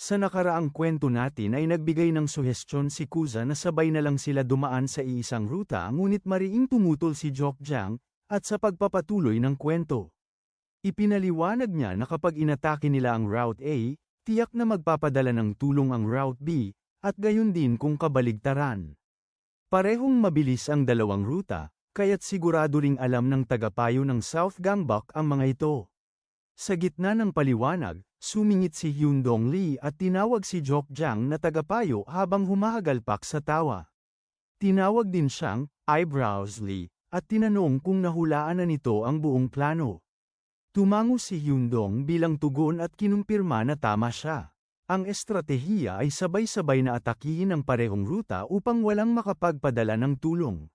Sa nakaraang kwento natin ay nagbigay ng suhestyon si Kuza na sabay na lang sila dumaan sa iisang ruta ngunit mariing tumutol si Jokjang, at sa pagpapatuloy ng kwento. Ipinaliwanag niya na kapag inatake nila ang Route A, tiyak na magpapadala ng tulong ang Route B, at gayon din kung kabaligtaran. Parehong mabilis ang dalawang ruta, kaya't sigurado ring alam ng tagapayo ng South Gangbuk ang mga ito. Sa gitna ng paliwanag, sumingit si Hyun Dong Lee at tinawag si Jok Jang na tagapayo habang humahagalpak sa tawa. Tinawag din siyang, Eyebrows Lee, at tinanong kung nahulaan na nito ang buong plano. Tumango si Hyun Dong bilang tugon at kinumpirma na tama siya. Ang estratehiya ay sabay-sabay na atakihin ang parehong ruta upang walang makapagpadala ng tulong.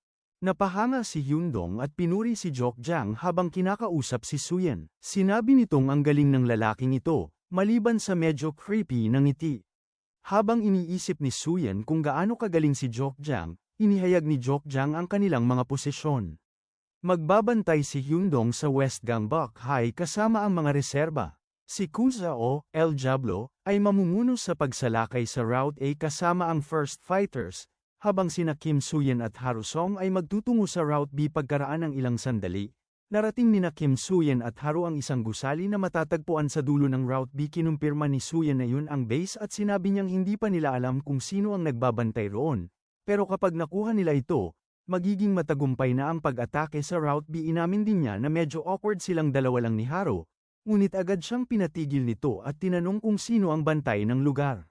Napahanga si Hyundong at pinuri si Jok Jang habang kinakausap si Suyen. Sinabi nitong ang galing ng lalaking ito, maliban sa medyo creepy ng ngiti. Habang iniisip ni Suyen kung gaano kagaling si Jok Jang, inihayag ni Jok Jang ang kanilang mga posisyon. Magbabantay si Hyundong sa West Gangbuk High kasama ang mga reserba. Si Kuza o El Jablo ay mamumuno sa pagsalakay sa Route A kasama ang First Fighters, habang sina Kim Suyen at Harusong ay magtutungo sa Route B pagkaraan ng ilang sandali, narating nina Kim Suyen at Haru ang isang gusali na matatagpuan sa dulo ng Route B. Kinumpirma ni Suyen na yun ang base at sinabi niyang hindi pa nila alam kung sino ang nagbabantay roon, pero kapag nakuha nila ito, magiging matagumpay na ang pag-atake sa Route B. Inamin din niya na medyo awkward silang dalawa lang ni Haru, ngunit agad siyang pinatigil nito at tinanong kung sino ang bantay ng lugar.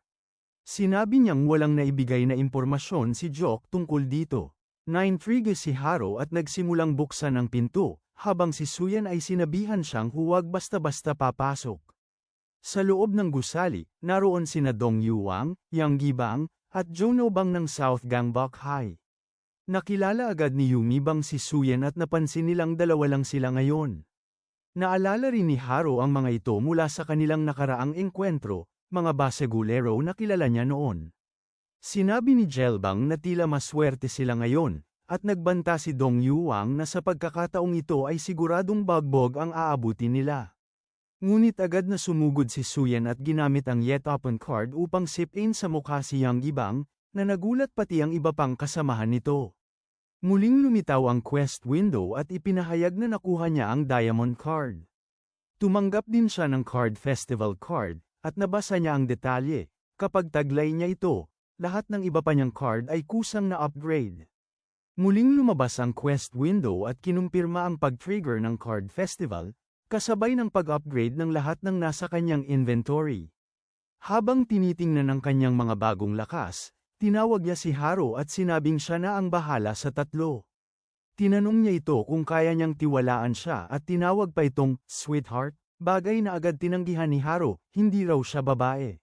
Sinabi niyang walang naibigay na impormasyon si Jok tungkol dito. Naintrigue si Haro at nagsimulang buksan ang pinto, habang si Suyan ay sinabihan siyang huwag basta-basta papasok. Sa loob ng gusali, naroon sina Dong Yuang, Yang Gibang, at Jono Bang ng South Gangbuk High. Nakilala agad ni Yumi Bang si Suyan at napansin nilang dalawa lang sila ngayon. Naalala rin ni Haro ang mga ito mula sa kanilang nakaraang engkwentro, mga basegulero na kilala niya noon. Sinabi ni Jelbang na tila maswerte sila ngayon, at nagbanta si Dong Yuang na sa pagkakataong ito ay siguradong bagbog ang aabuti nila. Ngunit agad na sumugod si Suyan at ginamit ang Yet Open card upang sip-in sa mukha si Yang Gibang, na nagulat pati ang iba pang kasamahan nito. Muling lumitaw ang quest window at ipinahayag na nakuha niya ang diamond card. Tumanggap din siya ng card festival card, at nabasa niya ang detalye. Kapag taglay niya ito, lahat ng iba pa niyang card ay kusang na upgrade. Muling lumabas ang quest window at kinumpirma ang pag-trigger ng card festival, kasabay ng pag-upgrade ng lahat ng nasa kanyang inventory. Habang tinitingnan ang kanyang mga bagong lakas, tinawag niya si Haro at sinabing siya na ang bahala sa tatlo. Tinanong niya ito kung kaya niyang tiwalaan siya at tinawag pa itong, sweetheart. Bagay na agad tinanggihan ni Haro, hindi raw siya babae.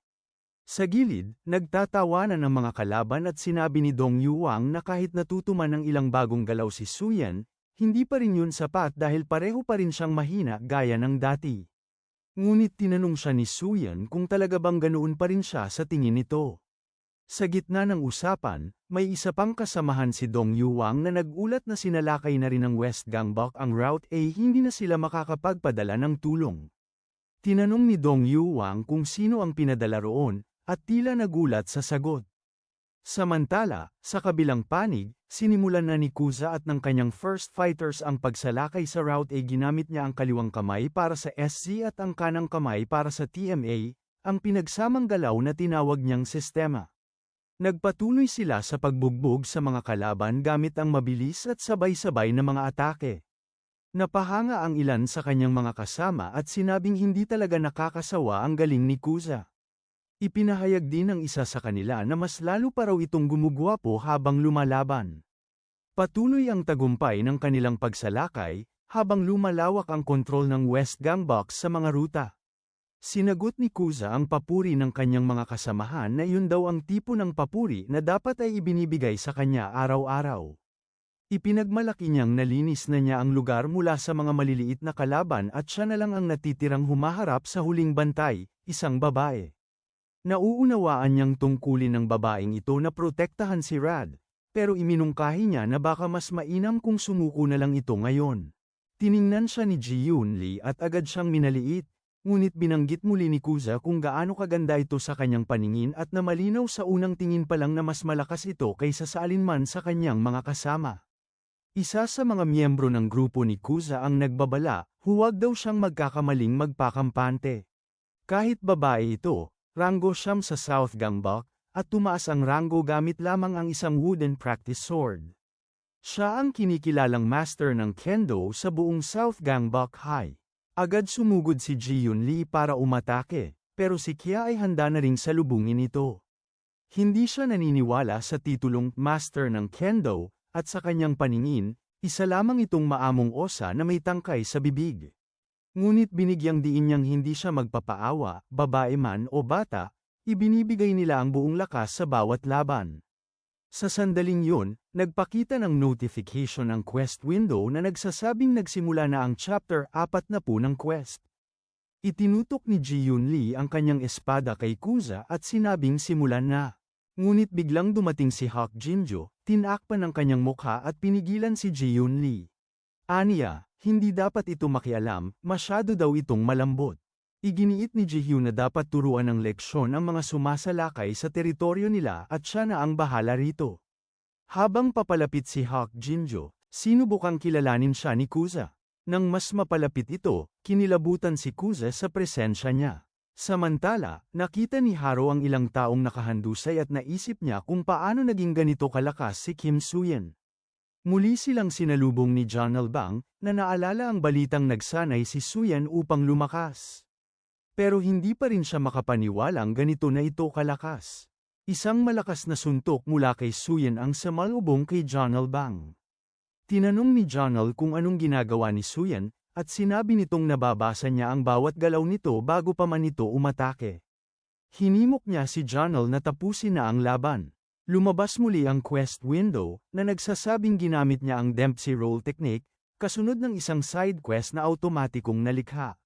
Sa gilid, nagtatawanan ng mga kalaban at sinabi ni Dong Yuang na kahit natutuman ng ilang bagong galaw si Suyan, hindi pa rin yun sapat dahil pareho pa rin siyang mahina gaya ng dati. Ngunit tinanong siya ni Suyan kung talaga bang ganoon pa rin siya sa tingin nito. Sa gitna ng usapan, may isa pang kasamahan si Dong Yuang na nagulat na sinalakay na rin ng West Gangbuk ang Route A hindi na sila makakapagpadala ng tulong. Tinanong ni Dong Yuang kung sino ang pinadala roon, at tila nagulat sa sagot. Samantala, sa kabilang panig, sinimulan na ni Kuza at ng kanyang first fighters ang pagsalakay sa Route A ginamit niya ang kaliwang kamay para sa SC at ang kanang kamay para sa TMA, ang pinagsamang galaw na tinawag niyang sistema. Nagpatuloy sila sa pagbugbog sa mga kalaban gamit ang mabilis at sabay-sabay na mga atake. Napahanga ang ilan sa kanyang mga kasama at sinabing hindi talaga nakakasawa ang galing ni Kuza. Ipinahayag din ng isa sa kanila na mas lalo pa raw itong gumugwapo habang lumalaban. Patuloy ang tagumpay ng kanilang pagsalakay, habang lumalawak ang kontrol ng West Gangbuk sa mga ruta. Sinagot ni Kuza ang papuri ng kanyang mga kasamahan na yun daw ang tipo ng papuri na dapat ay ibinibigay sa kanya araw-araw. Ipinagmalaki niyang nalinis na niya ang lugar mula sa mga maliliit na kalaban at siya na lang ang natitirang humaharap sa huling bantay, isang babae. Nauunawaan niyang tungkulin ng babaeng ito na protektahan si Rad, pero iminungkahi niya na baka mas mainam kung sumuko na lang ito ngayon. Tiningnan siya ni Ji Yun Lee at agad siyang minaliit, ngunit binanggit muli ni Kuza kung gaano kaganda ito sa kanyang paningin at na malinaw sa unang tingin pa lang na mas malakas ito kaysa sa alinman sa kanyang mga kasama. Isa sa mga miyembro ng grupo ni Kuza ang nagbabala, huwag daw siyang magkakamaling magpakampante. Kahit babae ito, ranggo siyam sa South Gangbok, at tumaas ang ranggo gamit lamang ang isang wooden practice sword. Siya ang kinikilalang master ng kendo sa buong South Gangbok High. Agad sumugod si Ji Yun Lee para umatake, pero si Kia ay handa na ring salubungin ito. Hindi siya naniniwala sa titulong Master ng Kendo, at sa kanyang paningin, isa lamang itong maamong osa na may tangkay sa bibig. Ngunit binigyang diin niyang hindi siya magpapaawa, babae man o bata, ibinibigay nila ang buong lakas sa bawat laban. Sa sandaling yun, nagpakita ng notification ang quest window na nagsasabing nagsimula na ang chapter 4 na po ng quest. Itinutok ni Ji Yun Lee ang kanyang espada kay Kuza at sinabing simulan na. Ngunit biglang dumating si Hawk Jinjo, tinakpan ang kanyang mukha at pinigilan si Ji Yun Lee. Aniya, hindi dapat ito makialam, masyado daw itong malambot. Iginiit ni Jihyun na dapat turuan ng leksyon ang mga sumasalakay sa teritoryo nila at siya na ang bahala rito. Habang papalapit si Hawk Jinjo, sinubukang kilalanin siya ni Kuza. Nang mas mapalapit ito, kinilabutan si Kuza sa presensya niya. Samantala, nakita ni Haro ang ilang taong nakahandusay at naisip niya kung paano naging ganito kalakas si Kim Suyen. Muli silang sinalubong ni John Albang, na naalala ang balitang nagsanay si Suyan upang lumakas. Pero hindi pa rin siya makapaniwalang ganito na ito kalakas. Isang malakas na suntok mula kay Suyen ang samalubong kay Jonal Bang. Tinanong ni Jonal kung anong ginagawa ni Suyen, at sinabi nitong nababasa niya ang bawat galaw nito bago pa man ito umatake. Hinimok niya si Jonal na tapusin na ang laban. Lumabas muli ang quest window, na nagsasabing ginamit niya ang Dempsey Roll technique, kasunod ng isang side quest na automatikong nalikha.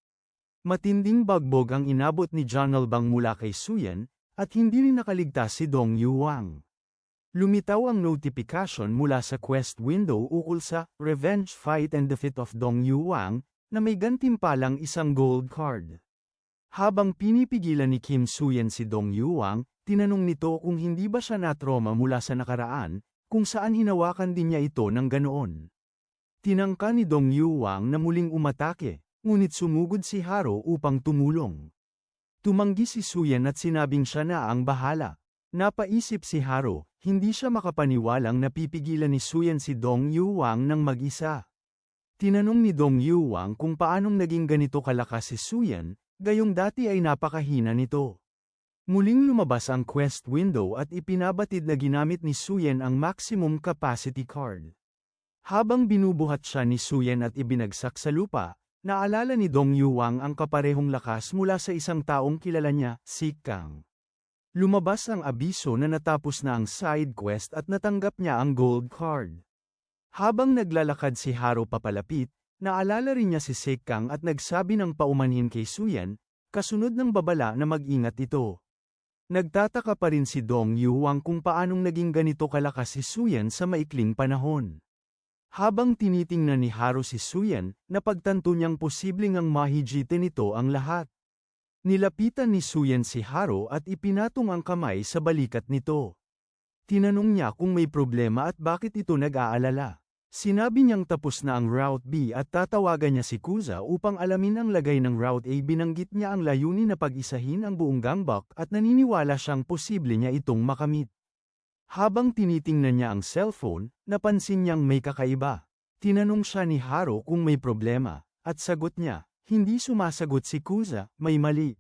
Matinding bagbog ang inabot ni John Albang mula kay Suyan, at hindi rin nakaligtas si Dong Yuwang. Lumitaw ang notification mula sa quest window ukol sa Revenge Fight and Defeat of Dong Yuwang, na may gantimpalang isang gold card. Habang pinipigilan ni Kim Suyan si Dong Yuwang, tinanong nito kung hindi ba siya natroma mula sa nakaraan, kung saan hinawakan din niya ito ng ganoon. Tinangka ni Dong Yuwang na muling umatake, ngunit sumugod si Haro upang tumulong. Tumanggi si Suyan at sinabing siya na ang bahala. Napaisip si Haro, hindi siya makapaniwalang napipigilan ni Suyan si Dong Yuwang ng mag-isa. Tinanong ni Dong Yuwang kung paanong naging ganito kalakas si Suyan, gayong dati ay napakahina nito. Muling lumabas ang quest window at ipinabatid na ginamit ni Suyen ang maximum capacity card. Habang binubuhat siya ni Suyen at ibinagsak sa lupa, Naalala ni Dong Yuwang ang kaparehong lakas mula sa isang taong kilala niya, si Kang. Lumabas ang abiso na natapos na ang side quest at natanggap niya ang gold card. Habang naglalakad si Haro papalapit, naalala rin niya si Sekang at nagsabi ng paumanhin kay Suyan, kasunod ng babala na mag-ingat ito. Nagtataka pa rin si Dong Yuwang kung paanong naging ganito kalakas si Suyan sa maikling panahon. Habang tinitingnan ni Haro si Suyan, napagtanto niyang posibleng ang mahijitin nito ang lahat. Nilapitan ni Suyan si Haro at ipinatong ang kamay sa balikat nito. Tinanong niya kung may problema at bakit ito nag-aalala. Sinabi niyang tapos na ang Route B at tatawagan niya si Kuza upang alamin ang lagay ng Route A binanggit niya ang layunin na pag-isahin ang buong gangbak at naniniwala siyang posible niya itong makamit. Habang tinitingnan niya ang cellphone, napansin niyang may kakaiba. Tinanong siya ni Haro kung may problema, at sagot niya, hindi sumasagot si Kuza, may mali.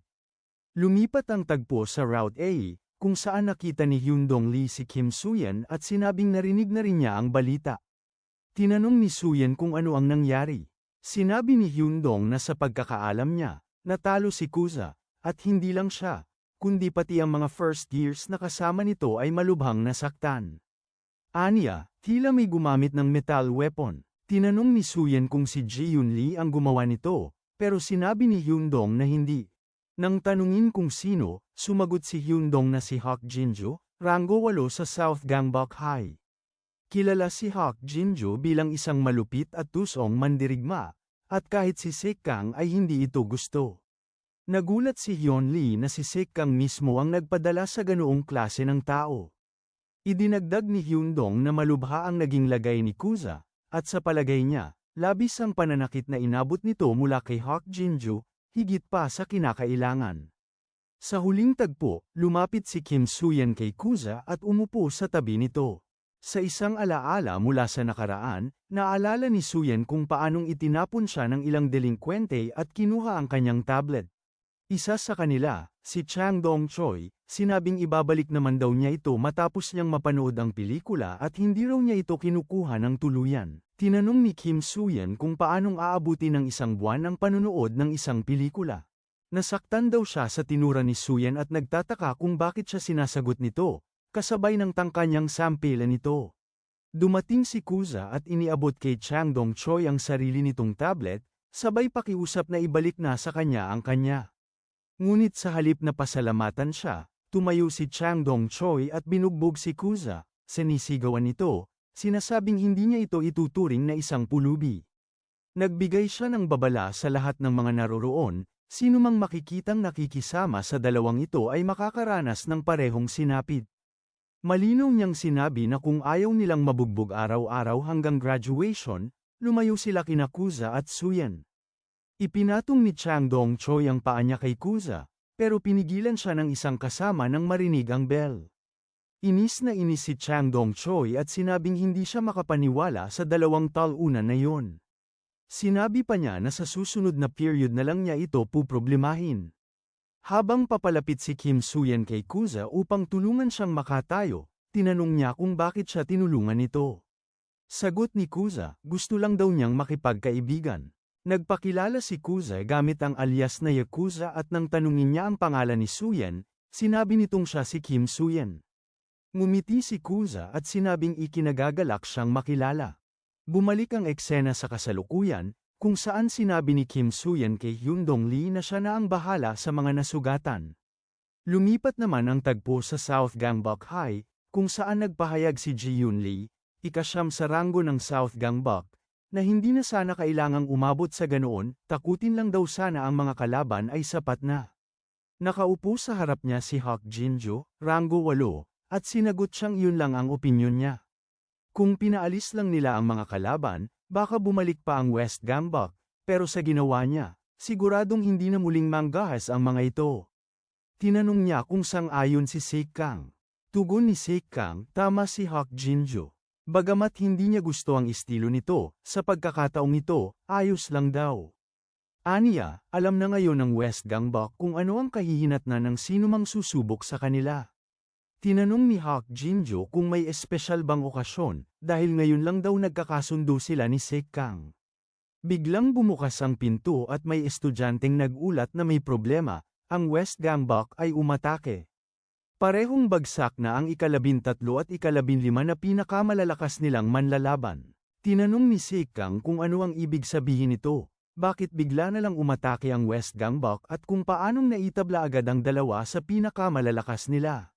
Lumipat ang tagpo sa Route A, kung saan nakita ni Hyundong Lee si Kim Suyan at sinabing narinig na rin niya ang balita. Tinanong ni Suyan kung ano ang nangyari. Sinabi ni Hyundong na sa pagkakaalam niya, natalo si Kuza, at hindi lang siya, kundi pati ang mga first years na kasama nito ay malubhang nasaktan. Anya, tila may gumamit ng metal weapon. Tinanong ni Suyen kung si Ji Yun Lee ang gumawa nito, pero sinabi ni Hyundong na hindi. Nang tanungin kung sino, sumagot si Hyundong na si Hawk Jinjo, rango 8 sa South Gangbok High. Kilala si Hawk Jinjo bilang isang malupit at tusong mandirigma, at kahit si Sekang ay hindi ito gusto. Nagulat si Hyun Lee na si Sik Kang mismo ang nagpadala sa ganoong klase ng tao. Idinagdag ni Hyun Dong na malubha ang naging lagay ni Kuza, at sa palagay niya, labis ang pananakit na inabot nito mula kay Hawk Jinju, higit pa sa kinakailangan. Sa huling tagpo, lumapit si Kim Suyen kay Kuza at umupo sa tabi nito. Sa isang alaala mula sa nakaraan, naalala ni Suyen kung paanong itinapon siya ng ilang delinkwente at kinuha ang kanyang tablet. Isa sa kanila, si Chang Dong Choi, sinabing ibabalik naman daw niya ito matapos niyang mapanood ang pelikula at hindi raw niya ito kinukuha ng tuluyan. Tinanong ni Kim Suyen kung paanong aabuti ng isang buwan ang panunood ng isang pelikula. Nasaktan daw siya sa tinura ni Suyen at nagtataka kung bakit siya sinasagot nito, kasabay ng tangkanyang sampilan nito. Dumating si Kuza at iniabot kay Chang Dong Choi ang sarili nitong tablet, sabay pakiusap na ibalik na sa kanya ang kanya. Ngunit sa halip na pasalamatan siya, tumayo si Chang Dong Choi at binugbog si Kuza, sinisigawan nito, sinasabing hindi niya ito ituturing na isang pulubi. Nagbigay siya ng babala sa lahat ng mga naroroon, sino mang makikitang nakikisama sa dalawang ito ay makakaranas ng parehong sinapit. Malinaw niyang sinabi na kung ayaw nilang mabugbog araw-araw hanggang graduation, lumayo sila kina Kuza at Suyen. Ipinatong ni Chang Dong Choi ang paa niya kay Kuza, pero pinigilan siya ng isang kasama nang marinig ang bell. Inis na inis si Chang Dong Choi at sinabing hindi siya makapaniwala sa dalawang talunan na yon. Sinabi pa niya na sa susunod na period na lang niya ito puproblemahin. Habang papalapit si Kim Suyen kay Kuza upang tulungan siyang makatayo, tinanong niya kung bakit siya tinulungan nito. Sagot ni Kuza, gusto lang daw niyang makipagkaibigan. Nagpakilala si Kuza gamit ang alias na Yakuza at nang tanungin niya ang pangalan ni Suyen, sinabi nitong siya si Kim Suyen. Ngumiti si Kuza at sinabing ikinagagalak siyang makilala. Bumalik ang eksena sa kasalukuyan, kung saan sinabi ni Kim Suyen kay Hyun Dong Lee na siya na ang bahala sa mga nasugatan. Lumipat naman ang tagpo sa South Gangbuk High, kung saan nagpahayag si Ji Yun Lee, ikasyam sa ranggo ng South Gangbuk, na hindi na sana kailangang umabot sa ganoon, takutin lang daw sana ang mga kalaban ay sapat na. Nakaupo sa harap niya si Hawk Jinjo, ranggo 8, at sinagot siyang yun lang ang opinyon niya. Kung pinaalis lang nila ang mga kalaban, Baka bumalik pa ang West Gambak, pero sa ginawa niya, siguradong hindi na muling manggahas ang mga ito. Tinanong niya kung sang-ayon si Sik Kang. Tugon ni Sik Kang, tama si Hawk Jinjo. Bagamat hindi niya gusto ang estilo nito, sa pagkakataong ito, ayos lang daw. Aniya, alam na ngayon ng West Gangbok kung ano ang kahihinatnan ng sinumang susubok sa kanila. Tinanong ni Hawk Jinjo kung may espesyal bang okasyon, dahil ngayon lang daw nagkakasundo sila ni Sek Kang. Biglang bumukas ang pinto at may estudyanteng nagulat na may problema, ang West Gangbok ay umatake. Parehong bagsak na ang ikalabintatlo at ikalabinlima na pinakamalalakas nilang manlalaban. Tinanong ni Kang kung ano ang ibig sabihin nito, bakit bigla na lang umatake ang West Gangbok at kung paanong naitabla agad ang dalawa sa pinakamalalakas nila.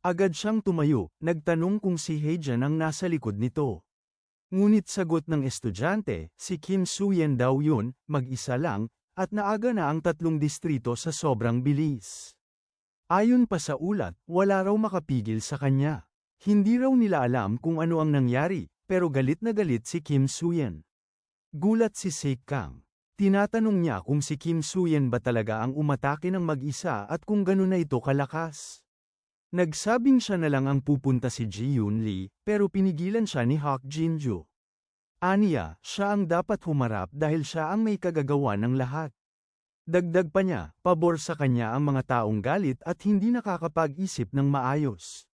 Agad siyang tumayo, nagtanong kung si Hejan ang nasa likod nito. Ngunit sagot ng estudyante, si Kim Suyen daw yun, mag-isa lang, at naaga na ang tatlong distrito sa sobrang bilis. Ayon pa sa ulat, wala raw makapigil sa kanya. Hindi raw nila alam kung ano ang nangyari, pero galit na galit si Kim Suyen. Gulat si Sik Kang. Tinatanong niya kung si Kim Suyen ba talaga ang umatake ng mag-isa at kung gano'n na ito kalakas. Nagsabing siya na lang ang pupunta si Ji Yun Lee, pero pinigilan siya ni Hawk Jinju. Aniya, siya ang dapat humarap dahil siya ang may kagagawa ng lahat. Dagdag pa niya, pabor sa kanya ang mga taong galit at hindi nakakapag-isip ng maayos.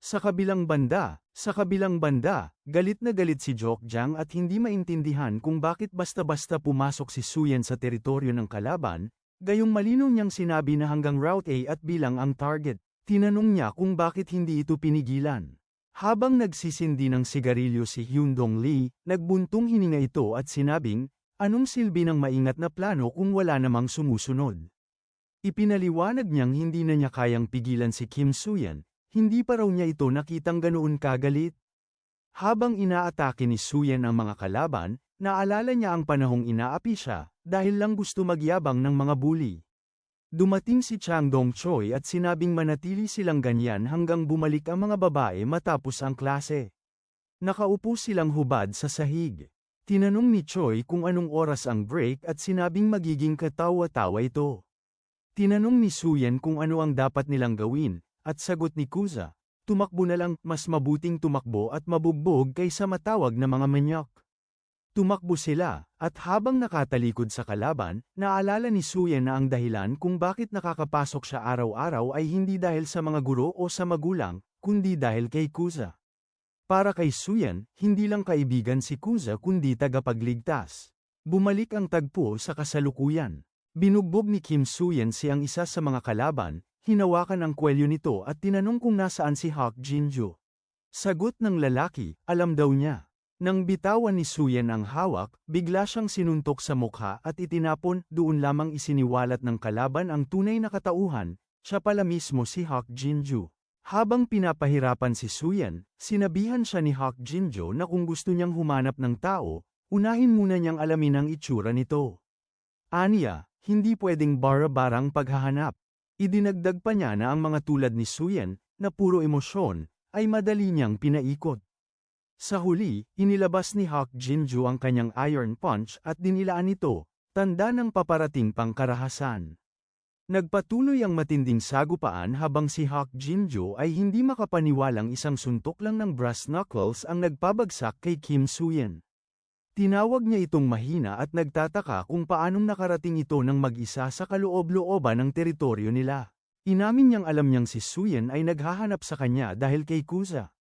Sa kabilang banda, sa kabilang banda, galit na galit si Jokjang at hindi maintindihan kung bakit basta-basta pumasok si Suyen sa teritoryo ng kalaban, gayong malinaw niyang sinabi na hanggang Route A at bilang ang target. Tinanong niya kung bakit hindi ito pinigilan. Habang nagsisindi ng sigarilyo si Hyun Dong Lee, nagbuntong hininga ito at sinabing, anong silbi ng maingat na plano kung wala namang sumusunod. Ipinaliwanag niyang hindi na niya kayang pigilan si Kim Suyan, hindi pa raw niya ito nakitang ganoon kagalit. Habang inaatake ni Suyan ang mga kalaban, naalala niya ang panahong inaapi siya, dahil lang gusto magyabang ng mga bully. Dumating si Chang Dong Choi at sinabing manatili silang ganyan hanggang bumalik ang mga babae matapos ang klase. Nakaupo silang hubad sa sahig. Tinanong ni Choi kung anong oras ang break at sinabing magiging katawa-tawa ito. Tinanong ni Suyen kung ano ang dapat nilang gawin, at sagot ni Kuza, tumakbo na lang, mas mabuting tumakbo at mabugbog kaysa matawag na mga manyak. Tumakbo sila, at habang nakatalikod sa kalaban, naalala ni Suyen na ang dahilan kung bakit nakakapasok siya araw-araw ay hindi dahil sa mga guro o sa magulang, kundi dahil kay Kuza. Para kay Suyen, hindi lang kaibigan si Kuza kundi tagapagligtas. Bumalik ang tagpo sa kasalukuyan. Binugbog ni Kim Suyen si ang isa sa mga kalaban, hinawakan ang kwelyo nito at tinanong kung nasaan si Hawk Jinju. Sagot ng lalaki, alam daw niya. Nang bitawan ni Suyen ang hawak, bigla siyang sinuntok sa mukha at itinapon, doon lamang isiniwalat ng kalaban ang tunay na katauhan, siya pala mismo si Hawk Jinju. Habang pinapahirapan si Suyen, sinabihan siya ni Hawk Jinjo na kung gusto niyang humanap ng tao, unahin muna niyang alamin ang itsura nito. Aniya, hindi pwedeng bara-barang paghahanap. Idinagdag pa niya na ang mga tulad ni Suyen, na puro emosyon, ay madali niyang pinaikot. Sa huli, inilabas ni Hawk Jinju ang kanyang iron punch at dinilaan ito, tanda ng paparating pang karahasan. Nagpatuloy ang matinding sagupaan habang si Hawk Jinjo ay hindi makapaniwalang isang suntok lang ng brass knuckles ang nagpabagsak kay Kim Suyen. Tinawag niya itong mahina at nagtataka kung paanong nakarating ito ng mag-isa sa kaloob-looban ng teritoryo nila. Inamin niyang alam niyang si Suyen ay naghahanap sa kanya dahil kay Kuza.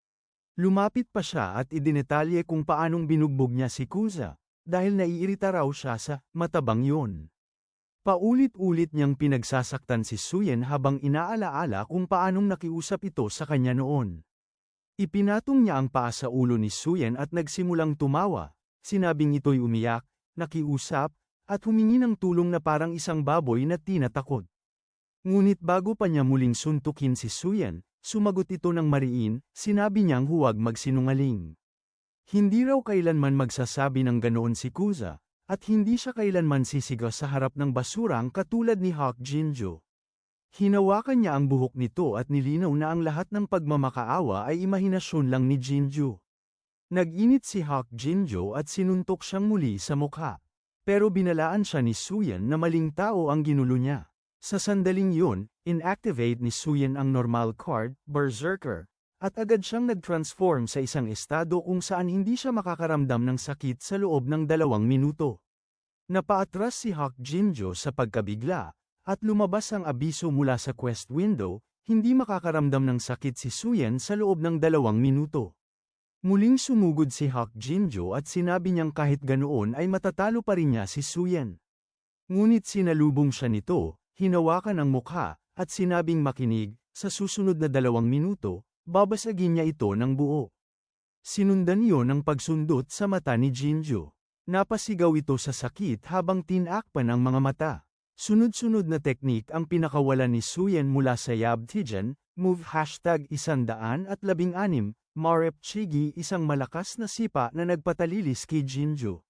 Lumapit pa siya at idinetalye kung paanong binugbog niya si Kuza, dahil naiirita raw siya sa matabang yun. Paulit-ulit niyang pinagsasaktan si Suyen habang inaalaala kung paanong nakiusap ito sa kanya noon. Ipinatong niya ang paa sa ulo ni Suyen at nagsimulang tumawa, sinabing ito'y umiyak, nakiusap, at humingi ng tulong na parang isang baboy na tinatakot. Ngunit bago pa niya muling suntukin si Suyen, Sumagot ito ng mariin, sinabi niyang huwag magsinungaling. Hindi raw kailanman magsasabi ng ganoon si Kuza, at hindi siya kailanman sisigaw sa harap ng basurang katulad ni Hawk Jinjo. Hinawakan niya ang buhok nito at nilinaw na ang lahat ng pagmamakaawa ay imahinasyon lang ni Jinjo. Nag-init si Hawk Jinjo at sinuntok siyang muli sa mukha. Pero binalaan siya ni Suyan na maling tao ang ginulo niya. Sa sandaling yun, inactivate ni Suyen ang normal card, Berserker, at agad siyang nag-transform sa isang estado kung saan hindi siya makakaramdam ng sakit sa loob ng dalawang minuto. Napaatras si Hawk Jinjo sa pagkabigla, at lumabas ang abiso mula sa quest window, hindi makakaramdam ng sakit si Suyen sa loob ng dalawang minuto. Muling sumugod si Hawk Jinjo at sinabi niyang kahit ganoon ay matatalo pa rin niya si Suyen. Ngunit sinalubong siya nito, hinawakan ang mukha, at sinabing makinig, sa susunod na dalawang minuto, babasagin niya ito ng buo. Sinundan yon ng pagsundot sa mata ni Jinjo. Napasigaw ito sa sakit habang tinakpan ang mga mata. Sunod-sunod na teknik ang pinakawalan ni Suyen mula sa Yab Tijan, move hashtag isandaan at labing anim, Marep Chigi isang malakas na sipa na nagpatalilis kay Jinjo.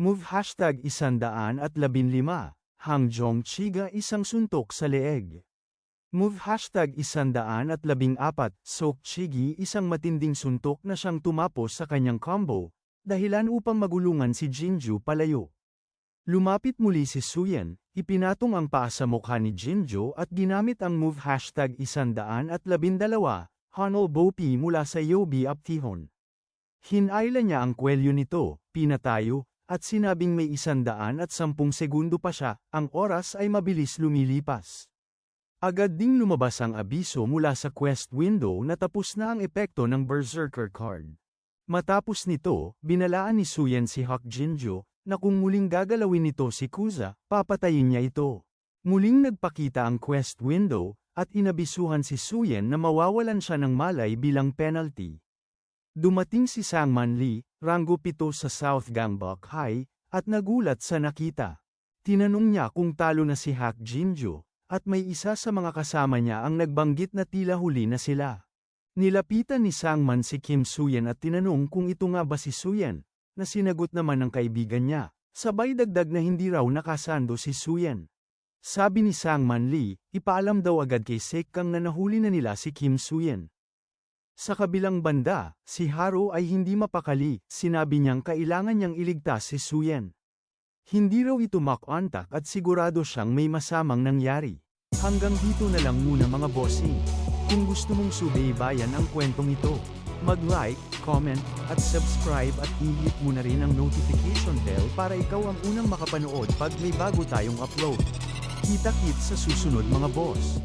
Move hashtag isandaan at labinlima, Hang Jong Chiga isang suntok sa leeg. Move hashtag isandaan at labing apat, Sok Chigi isang matinding suntok na siyang tumapos sa kanyang combo, dahilan upang magulungan si Jinju palayo. Lumapit muli si Suyen, ipinatong ang paa sa mukha ni Jinjo at ginamit ang move hashtag isandaan at labindalawa, Hanol Bopi mula sa Yobi Aptihon. Hinayla niya ang kwelyo nito, pinatayo, at sinabing may isandaan at sampung segundo pa siya, ang oras ay mabilis lumilipas. Agad ding lumabas ang abiso mula sa quest window na tapos na ang epekto ng Berserker card. Matapos nito, binalaan ni Suyen si Hawk Jinjo, na kung muling gagalawin nito si Kuza, papatayin niya ito. Muling nagpakita ang quest window, at inabisuhan si Suyen na mawawalan siya ng malay bilang penalty. Dumating si Sangman Lee, ranggo pito sa South Gangbok High, at nagulat sa nakita. Tinanong niya kung talo na si Hak Jinjo, at may isa sa mga kasama niya ang nagbanggit na tila huli na sila. Nilapitan ni Sangman si Kim Suyen at tinanong kung ito nga ba si Suyen, na sinagot naman ng kaibigan niya, sabay dagdag na hindi raw nakasando si Suyen. Sabi ni Sangman Lee, ipaalam daw agad kay Sekang na nahuli na nila si Kim Suyen. Sa kabilang banda, si Haro ay hindi mapakali, sinabi niyang kailangan niyang iligtas si Suyen. Hindi raw ito makontak at sigurado siyang may masamang nangyari. Hanggang dito na lang muna mga bossing. Kung gusto mong subaybayan ang kwentong ito, mag-like, comment, at subscribe at i-hit mo na rin ang notification bell para ikaw ang unang makapanood pag may bago tayong upload. Kita-kit sa susunod mga boss.